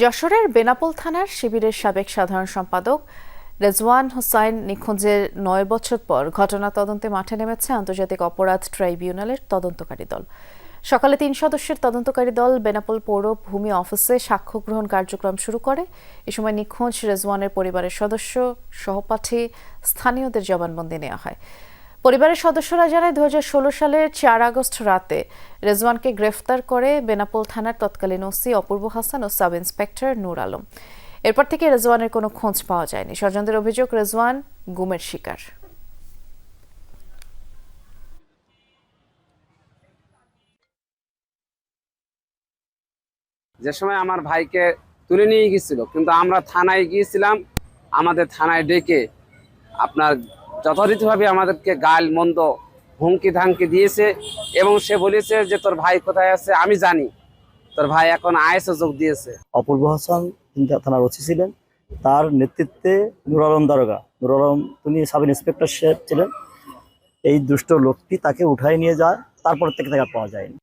যশোরের বেনাপোল থানার শিবিরের সাবেক সাধারণ সম্পাদক রেজওয়ান হোসাইন নিখোঁজের নয় বছর পর ঘটনা তদন্তে মাঠে নেমেছে আন্তর্জাতিক অপরাধ ট্রাইব্যুনালের তদন্তকারী দল। সকালে তিন সদস্যের তদন্তকারী দল বেনাপোল পৌর ভূমি অফিসে সাক্ষ্য গ্রহণ কার্যক্রম শুরু করে। এ সময় নিখোঁজ রেজওয়ানের পরিবারের সদস্য, সহপাঠী, স্থানীয়দের জবানবন্দি নেওয়া হয়। পরিবারের সদস্যরা জানায় দু সালের চার আগস্ট রাতে রেজওয়ানকে গ্রেফতার করে বেনাপোল থানার তৎকালীন ওসি অপূর্ব হাসান ও সাব ইন্সপেক্টর নূর আলম। এরপর থেকে রেজওয়ানের কোনো খোঁজ পাওয়া যায়নি। স্বজনদের অভিযোগ, রেজওয়ান গুমের শিকার। যে সময় আমার ভাইকে তুলে নিয়ে গেছিল কিন্তু আমরা থানায় গিয়েছিলাম, আমাদের থানায় ডেকে আপনার যথারীতিভাবে আমাদেরকে গাল, মন্দ হুমকি ধামকি দিয়েছে এবং সে বলেছে যে, তোর ভাই কোথায় আছে? আমি জানি। তোর ভাই এখন আইএসএ যোগ দিয়েছে। অপূর্ব হাসান, তিনি থানার ওসি ছিলেন। তার নেতৃত্বে নুর আলম দারোগা। নুর আলম, তিনি সাব ইন্সপেক্টর ছিলেন। এই দুষ্ট লোকটি তাকে উঠায় নিয়ে যায়, তারপর থেকে তাকে পাওয়া যায়নি।